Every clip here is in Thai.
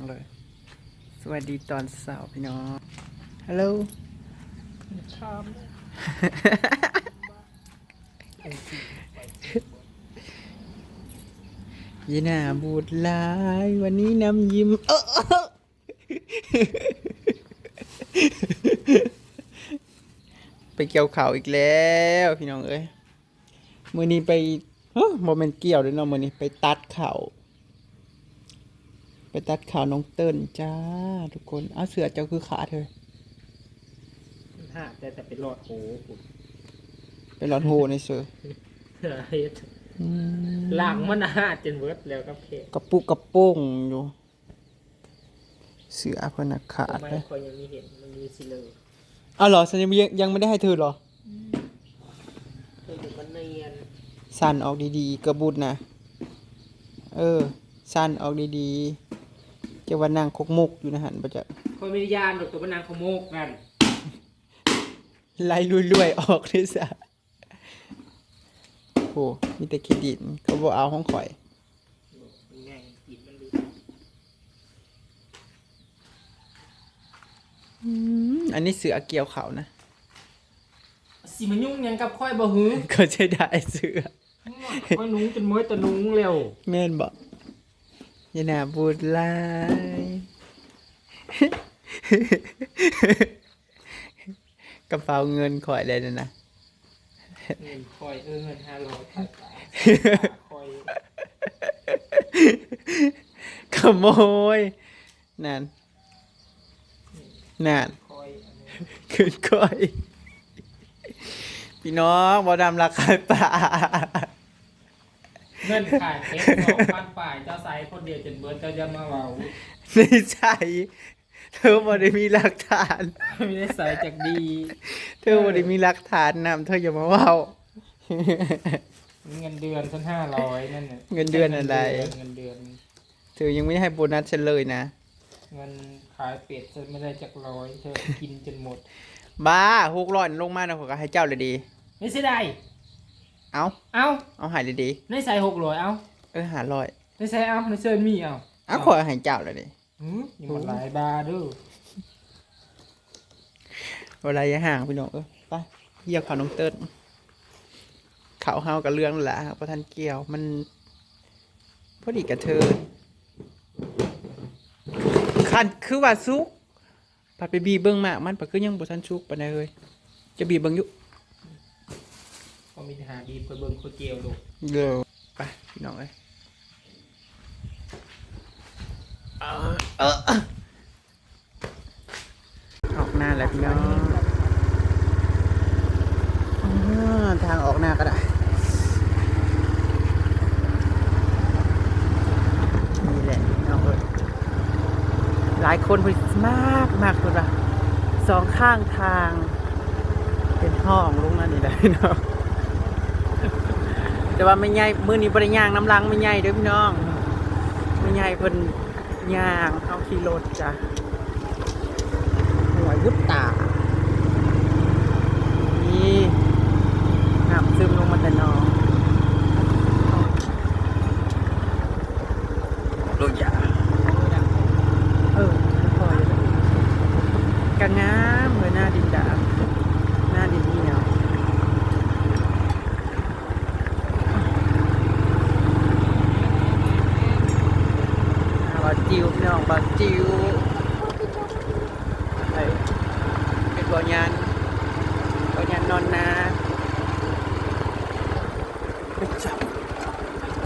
งเลย สวัสดีตอนเสาร์พี่น้อง ฮัลโหลยีน่าบูดลาย วันนี้น้ำยิ้มเออไปเกี่ยวข่าวอีกแล้วพี่น้องเอ้ย มือนี้ไปเฮ้ยโมเมนเกี่ยวเลยเนาะมือนี้ไปตัดเข่า ไปตัดข่าวน้องเติ้ลจ้า ทุกคนเอาเสือเจ้าคือขาเธอห้าแต่แต่เป็นหลอดโหผมไปรอนโฮในเสือเฮ็ดอืมหลังมันห้าจนเวิร์ดแล้วครับเคกระปุกกระโป้งอยู่ เสือเพนนักขาดไม่เลยคอยยังมีเห็นมันมีสิเลยอ้าวเหรอฉันยังยังไม่ได้ให้เธอเหรอเธออยู่มันเนียนสั่นออกดีๆ กระบุดนะ เออ สั่นออกดีๆ จะวันนางคกมุกอยู่นะหันปะจะคอยมียานดอกตัวมันนางขโมกกันไล่รวยๆออกเลยสะโอ้มีแต่เครดิตเขาบอกเอาห้องข่อย มันไงกินมันรู้อืมอันนี้เสือเกี่ยวเขานะ สิมันยุ่งหยังกับค่อยบ่หือก็จะได้เสือ ค่อยนุ้งจนเมื่อยตะนุ้งเร็ว แม่นบอก ยานาบูดไลายกระเป๋าเงินข่อยเลยนะนะเงินคอยเออเงินห้าร้อยคอยขโมยนั่นนั่นคอยอันนี้ขึ้นก้อย พี่น้องบอดำราคาป่า เงินขายเพชรสองพันฝ่ายเจ้าไซคนเดียวจนเบิร์ดเจ้าจะมาเว้าไม่ใช่เธอบอได้มีหลักฐาน ไม่ได้ใส่จากดีเธอบอได้มีหลักฐานนำเธออย่ามาเว่าเงินเดือนฉันห้าร้อยนั่นน่ะเงินเดือนอะไร เงินเดือน เธอยังไม่ได้ให้โบนัสฉันเลยนะ เงินขายเป็ดฉันไม่ได้จากร้อยเธอกินจนหมด บ้าหกร้อยลงมานะผมก็ให้เจ้าเลยดี ไม่ใช่ได้ เอาเอาเอาใหายเลยดีในใส่หกร้อยเอาเออหาร้อย ในใส่เอาในเชิญมีเอาเอาขอให้เจ้าเลยดีหืมอย่ามาหลายบาร์เด้อเวลาอย่าห่างพี่น้องเออไปเยี่ยมข่าวน้องเติ้ลเขาเฮากับเรื่องนั่นแหละประทันเกี่ยวมันพอดีกับเธอคันคือว่าซุกปัดไปบีเบิ้งมากมันปัดคือยังบ่ทันซุกปานใดเลยจะบีเบิ้งอยู่ ก็มีหาดีไปเบิ่งโคเกียวลูกเดี๋ยวไปพี่น้องเอ้ยเออเออออกหน้าแล้วพี่น้องอ่าทางออกหน้าก็ได้นี่แหละพี่น้องเอ้ยหลายคนพูดมากมากเลยว่ะสองข้างทาง เป็นห้องลงนั่นนี่แหละพี่น้อง แต่ว่าไม่ใหญ่มือนี้บริย่างน้ำลังไม่ใหญ่เด้อพี่น้องไม่ใหญ่เพิ่นย่างเอาขี่รถจ้ะหัวยุบตานี่น้ำซึมลงมาแต่น้องโลยาเออพออยู่แล้วกันงามเหมือนหน้าดินดาหน้าดินเหนียว บา จิวพี่น้องบาจิวไอ้เป็นบ่อยานบ่อยานนอนนาไปจับ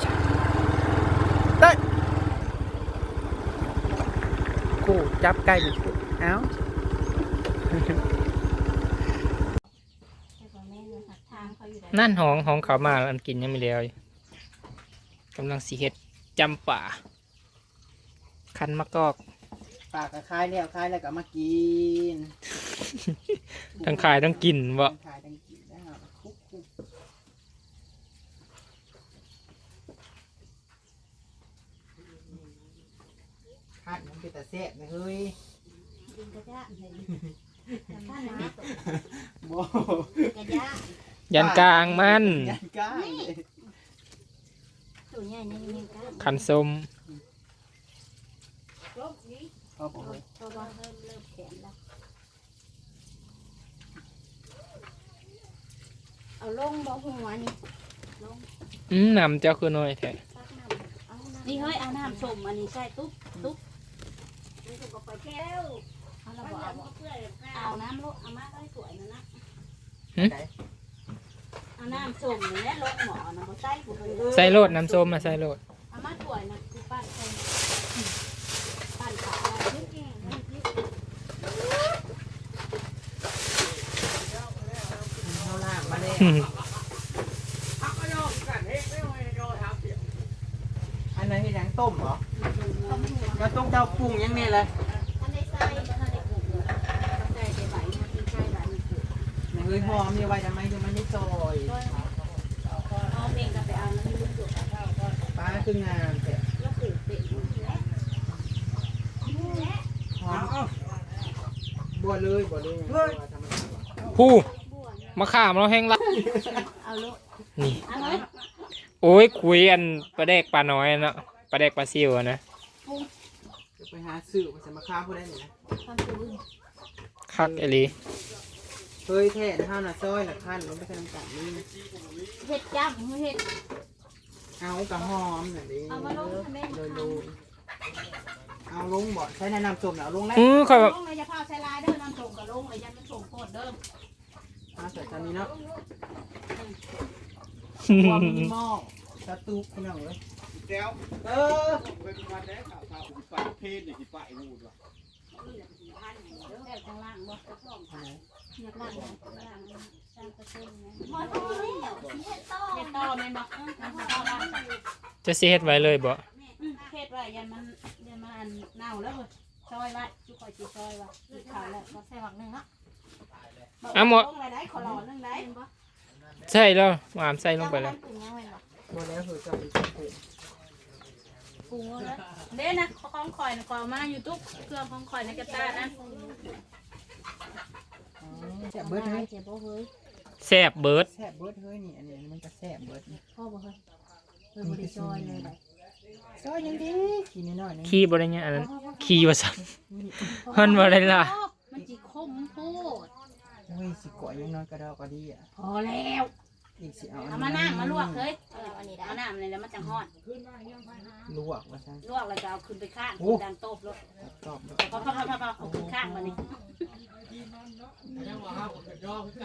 จับได้กูจับไก่เอ้านั่นหองห้องเขามาอันกินยังไม่แล้วอยู่กำลังสีเฮ็ดจำป่า คันมะกอก ปากก็คายแล้วคายแล้วก็มากินทั้งขายทั้งกินบ่ ทั้งขายทั้งกินแล้วคุกคุกคาดมันเป็นตาแซ่บนะเฮ้ยโบยันกลางมัน ยันก้างเลยคันส้มลบ พ่อบอกเลยเพราะว่าเริ่มเริ่มแข็งแล้ว เอาลงบ่หัวนี่ลงอืมนำเจ้าคือน้อยแท้ตักน้ำเอาน้ำนี่เฮ้ยเอาน้ำส้มอันนี้ใส่ตุ๊บตุ๊บนี่ก็ไปแก้วเอาละบ่เอาบ่เอาน้ำลูกเอามาได้สวยนะนะเอาน้ำส้มนี่แหละลงหมอนะบ่ใส่บ่เคยใส่โลดน้ำส้มมาใส่โลด เอามาสวยนะคือปั้นส้มปั้นขาวนิดนึงนิดนึง เขา ล่างมาเลยอืมอันนั้นที่ยังต้มเหรอต้มหัวแล้วต้มเจ้าปรุงยังไงเลยท่านได้ใส่ท่านได้ปรุงเลยใส่ได้ใบนะกินใส่ใบมันคือเฮ้ยหอมมีไว้ทำไมถึงมันไม่ซอยเอาเองก็ไปเอาแล้วมันจุกปลาคืองามแต่แล้วปลูกเป็ดอยู่นี่แหละหอมบัวเลยบัวเลยบัวธรรมดาผู้บัวเนี่ยมาข้ามเราแห้งละเอาลูก นี่เอาเลยโอ้ยคุยอันปลาแดกปลาน้อยเนาะปลาแดกปลาซิวอะนะจะไปหาซื้อไปสมัครค้าผู้ได้เนี่ยนะทำตัวอื่นคักเอหลีเฮ้ยแท้นะห้าหน้าซอยละขั้นลงไปทำน้ำตาลนี่นะเห็ดจ้ำเห็ดเอากระหอมหน่อยดิเอามาลงทำไมโดยโดยเอาลงบ่ใช้แนะนำส้มแล้วลงแล้วอือค่อยแบบลงเลยจะพาใส่ลายเด้อน้ำส่งกับลงเลยยันมันส่งโคตรเด้อ เอาใส่ตอนนี้เนาะอืหัวมมีหม้อสตูกพี่น้องเลยแก้วเออเป็นวันแรกข่าวข่าวอุปเพศนี่กี่ฝ่ายงูด้วยแค่ข้างล่างบ่อยากล่างนะล่างสร้างกระเซ็นนะพอพอแล้วเห็ดต่อเห็ดต่อแม่นบ่เห็ดต่อล่างจะสิเฮ็ดไว้เลยบ่อืมเฮ็ดไว้ยันมันยันมันอันเน่าแล้วเว้ยซอยไว้จุกคอยสิซอยไว้อีกขาวแล้วก็ใส่หมักหนึงเนาะ ลงอะไรได้ขอหล่อนึงได้ใช่แล้วหวามใส่ลงไปแล้วปรุงยังไงบ่บัวแล้วคือจะเป็นปรุงปรุงแล้วเด้นะของข่อยนะขอมาอยู่ทุกเครื่องของข่อยในกระตานะแซ่บเบิร์ดเฮ้ยเจ็บบ่เฮ้ยแซ่บเบิร์ดแซ่บเบิร์ดเฮ้ยนี่อันนี้มันจะแซ่บเบิร์ดนี่พ่อบ่เฮ้ยเฮ้ยบ่ได้ซอยเลยได้ซอยยังดีกินน้อยๆนึงขี้บ่ได้เนี่ยอันนั้นขี้ว่าซั่นมันบ่ได้ล่ะมันจิคมโพด โอ้ยสิก่อยยังน้อยก็ดอกก็ดีอะพอแล้วอีกสิเอาเอามาน้ำมาลวกเฮ้ยเอาน้ำเลยแล้วมันจะฮอดลวกว่าซั่นลวกแล้วก็เอาขึ้นไปข้างโอ้ดังโต๊ะรถกรอบๆพอพอพอพอพอเอาขึ้นข้างมานี่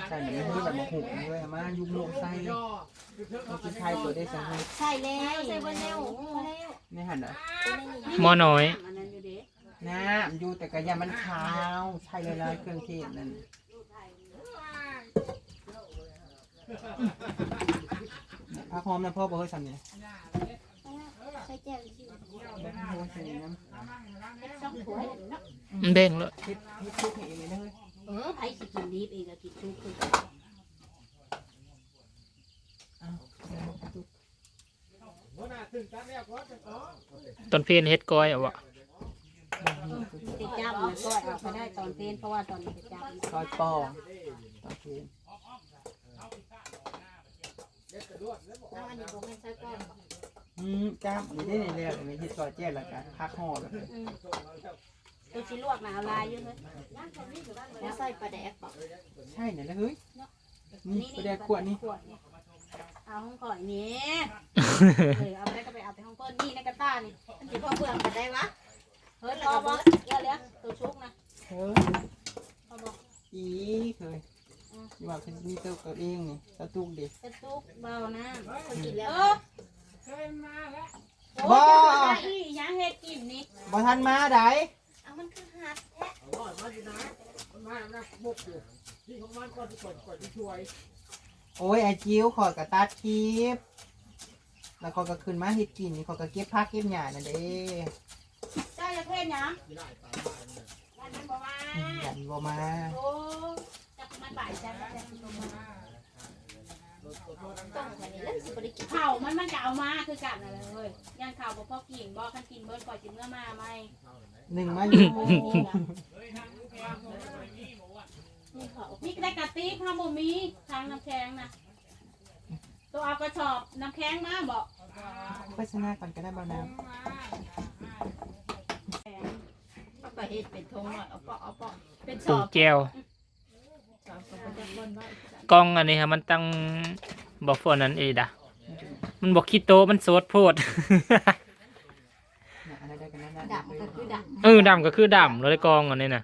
ใส่เนื้อแบบบะหุกด้วยมายุบโลกไส้มากินไทยตัวได้สักนิดใช่แล้วใส่บนแล้วไม่หันอะหม้อน้อยอันนั้นอยู่เด้น้ำอยู่แต่กระยามันขาวใช่เลยนะเครื่องเทศนั่น ผักหอมนะพ่อบอกให้สั่งเนี่ยใส่แจ่วสิบอกให้พ่อใส่น้ำเฮ็ดช่องถ้วยเนาะมันเด้งเลยเฮ็ดเฮ็ดทุกเองเลยนะเฮ้ยเออไผสิกินดีเองก็กินทุกคือตอนเพลนเฮ็ดก้อยเอาวะติดจ้ำนะก็เอาไปได้ตอนเพลนเพราะว่าตอนนี้ติดจ้ำซอยปองตอนคืน แล้วอันนี้บ่แม่นใส่ก้อนอืมจ้ามนี่ได้ในเรื่องเลยที่ซอยแจ้แล้วกันพักห่อแบบนี้อืมตัวสิลวกนะเอาลายอยู่เฮ้ยแล้วใส่ปลาแดกบ่ใช่เนี่ยแล้วเฮ้ยนี่ประเดี๋ยวขวดนี่ขวดนี่เอาห้องข่อยนี่เออเอาไปได้ก็ไปเอาไปห้องเพิ่นนี่ในกระต้านี่มันสิพอเปลืองกันได้วะเฮ้ยพอบ่เดี๋ยวเดี๋ยตัวชุกนะเฮ้ยพอบ่อีเคย อยู่ว่าเป็นมีเต้ากับเองนี่ตะตุกดิกระตุกเบานะคนกินแล้วบ่โอ้ยจะมาได้อีหยังเฮ็ดกินนี่บ่ทันมาได้เอามันคือหัดแท้โอ้ยไอจิ๋วขอยกระตัดคลิปแล้วขอยก็ขึ้นมาเฮ็ดกินนี่ขอยก็เก็บผักเก็บหญ้านั่นเด้เจ้าจะเทศหยังอันนั้นบ่มา ยันบ่มาโอ้ จักมันบ่ายจักจักบ่มาเผามันมันก็เอามาคือกันนั่นแหละเว้ยย่างข้าวบ่พอกินบ่คันกินเบิดก่อนสิเมื่อมาไหมหนึ่งมาอยู่นี่ได้กะติข้าวบ่มีทางน้ำแข็งนะตัวเอากระสอบน้ำแข็งมาบอกโฆษณาก่อนก็ได้บ่าวน้เฮ็ดเป็นทงหน่อยเอาเปาะเอาเปาะเป็นสตู้อบแก้วสอบก็จะบนไว้ กล้องอันนี้ฮะมันตั้งบอกฟอนนั้นเองดะมันบอกคิดโตะมันโซดโพดเนี่ยอะไรได้กันนั่นดำก็คือดำเออดำก็คือดำเลยกล้องอันนี้นะ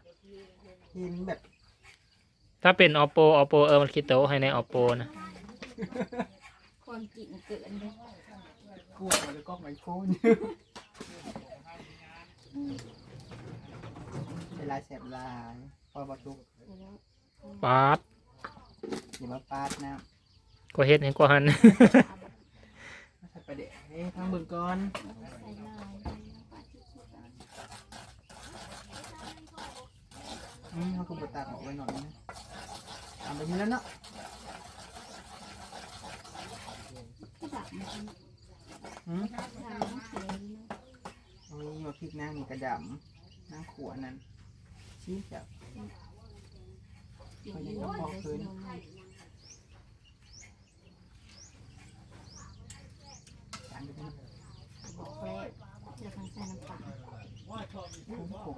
เห็นแบบถ้าเป็น oppo oppo เออมันคิดโตะให้ใน oppo นะความจริงเกินเลยกลัวเลยกล้องไอโฟนเวลาแสบลายพอบรรทุก ปาดอย่ามาปาดนะก็เฮ็ดให้กว่าหันใส่ประเดี๋ยวเฮ้ยทางเบิ่งก่อนใส่ลายอืมเขาคุบตากออกไว้หน่อยนะทำไปนี้แล้วเนาะก็ดำมันอืมดำมันเสียโอ้ยมาพริกนางนี่กระดำนางขัวนั่นชี้จับ อยู่ในรถเลยจานไปนี้บอกแล้วจะทำใส่น้ำปลาคุ้มผม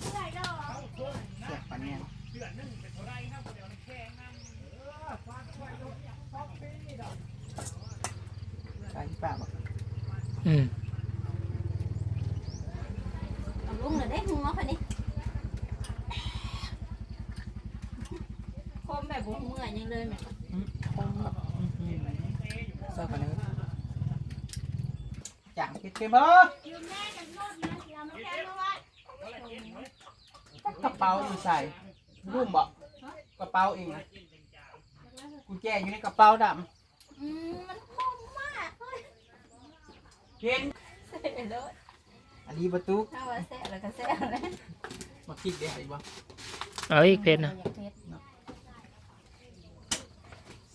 เสียบปันเนี่ยใส่ที่ปากบอกอืม เอาลุงเลยได้หัวคนนี้คมแบบบุ้งเมื่อยยังเลยแม่ อืมคงแบบอื้อหือเสิร์ฟกันเลย จางคิดเต็มบ่กระเป๋าอยู่ใส่รูมบ่กระเป๋าเองนะกุญแจอยู่ในกระเป๋าดอืมมันคมมากเลยำเห็นใส่ไปเลยอันนี้ประตูถ้าว่าแซ่แล้วก็แซ่เลยมาคิดได้ไหมบ่เอาอีกเพชรนะอยากเพชร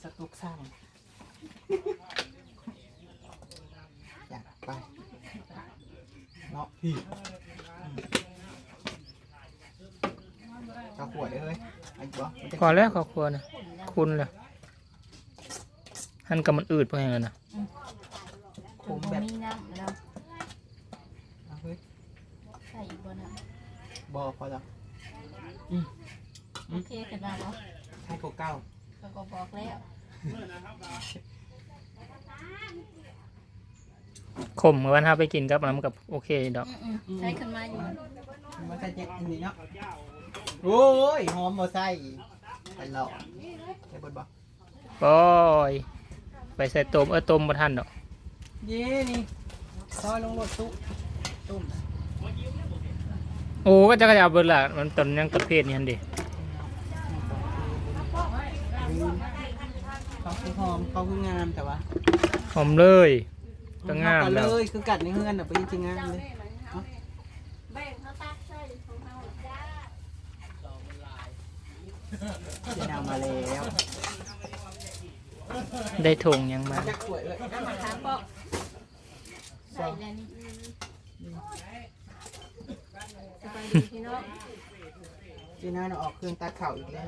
สตุกสร้างอยากไป พี่ขวดเลยอันบ่พอแล้วครอบครัวนะคุณเลยหันกับมันอืดเพราะอย่างนั้นนะมแบบ มีน้ำแล้ว เอาเฮ้ย ใส่อีกบนน้ บอพอแล้วำโอเคกันแล้วเนาะ ใช้โกเก้า เขาก็บอกแล้ว ขมเมื่อวันเราไปกินกับน้ำกับโอเคดอกอืมๆใช้ขึ้นมาอยู่มันจะเจ็บอันนี้เนาะโอ้ยหอมบ่ใส่ไปหลอกใส่บดบ่ปล่อยไปใส่ต้มเออต้มมาทันดอกเย้นี่ซอยลงรถตุ้ตุ้มโอ้ก็จะกระยาเบิดละมันตอนยังประเภทนี้ฮันดิเขาคือหอมเขาคืองามแต่ว่าหอมเลย ก็งามเอแล้วเลยคือกัดในเฮือนอะไปจริงๆงามเลย แบ่งเขาตักใส่ของเราจ้าเจะนำมาแล้วได้ถงยังมา จักสวยเลยน้ำมะขามเปาะใส่แล้วนี่สบายดีพี่น้องจีน่าเราออกเครื่องตาเข่าอีกแล้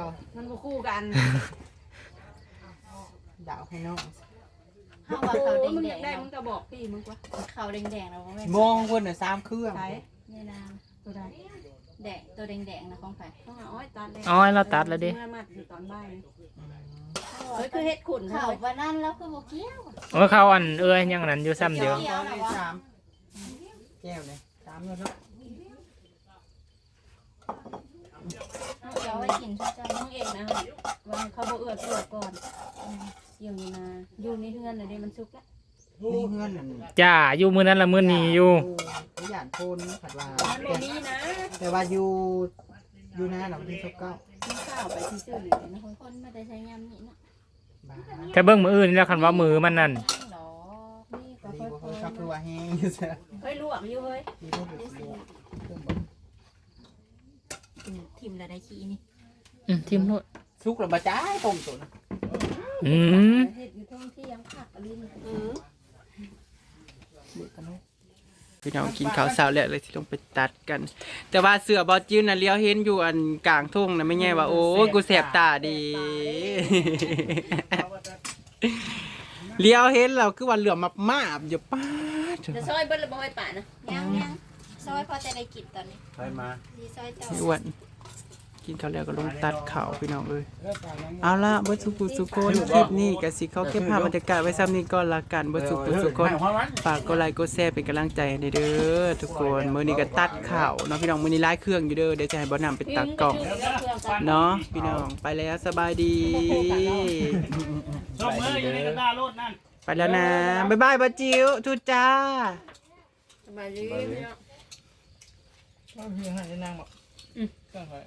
วมันก็คู่กัน ดาวให้น้อง ข้าวว่าขาวมึงแดอยางกๆได้เนาะมึงก็บอกพี่มึงกว่าขาวแดงๆแล้วแม่มองคนน่ะสามเครื่องใช่นี่นางตัวใดแดงตัวแดงๆนะของใครต้องเอาอ้อยตัดเลยอ๋อเราตัดแล้วดิ เมื่อมัดอยู่ตอนบ่ายเฮ้เฮ้ยยคืคืออเฮ็เฮ็ดดขุนข่าเขาววันนั้นแล้วคือบ่เกี่ยวโอ้ยเขาอันเอ้ยยังนั้นอยู่ซ้ำเดียว สองเลยสามแก้วเลยสามแล้วเนาะเดี๋ยวไว้กินซะจ้าน้องเองนะวันเขาบ่เอื้อเอื้อก่อน อยู่นี่นาอยู่ในเฮือนเลยดิมันสุกแล้วนี่เฮือนนั่นจ้าอยู่มือนั้นละมือนี้อยู่โอ้ยหยานโพนผัดว่ามันบ่มีนะแต่ว่าอยู่อยู่หน้าเราที่ชกเก้ามีข้าวไปซื่อๆเลยนะเฮ้ยคนมาแต่ใช้ยำนี่เนาะบ้าแค่เบิ้งมืออื่นนี่แล้วคันว่ามือมันนั่นหรอนี่ก็ดีค่อยกว่าเขาชอบคือว่าแห้งอยู่ซะๆเฮ้ยลวกอยู่เฮ้ยดีกว่าเป็นสีเครื่องบดทิมละได้ขี้นี่อืมทิมโนดซุกแล้วบะจ้ายต้มตัวนะ อืมเฮ็ดอยู่ท่องเที่ยวผักอะไรนี่เออเด็กกันเนาะพี่น้องกินข้าวเช้าแล้วเลยที่ลงไปตัดกัน แต่ว่าเสือบอจิ้วน่ะเลี้ยวเห็นอยู่อันกลางทุ่งนะไม่แง่ว่าโอ้ยกูแสบตาดี เลี้ยวเห็นเราคือว่าเหลือมมามาบอยู่ป้าดจะซอยเบิ้ลระบอยป่านะยังยังซอยพอจะได้กินตอนนี้ไปมาดีซอยเจ้าพี่อ้วน กินข้าวแล้วก็ลงตัดข่าวพี่น้องเอ้ยเอาละเบิดสุกุสุคนคลิปนี้กสิเขาเก็บภาพบรรยากาศไว้ซ้ำนี้ก่อนละกันเบิดสุกุสุคนฝากกดไลค์กดแชร์เป็นกำลังใจให้เด้อทุกคนมื้อนี้ก็ตัดข่าวเนาะพี่น้องมื้อนี้หลายเครื่องอยู่เด้อเดี๋ยวจะให้บ่นำไปตัดกล่องเนาะพี่น้องไปแล้วสบายดีส่งมืออยู่ในกระดาโลดนั่นไปแล้วนะบ๊ายบายบาจิ๋วทุจ้าสบายดีก็คือให้นางบอกก็ให้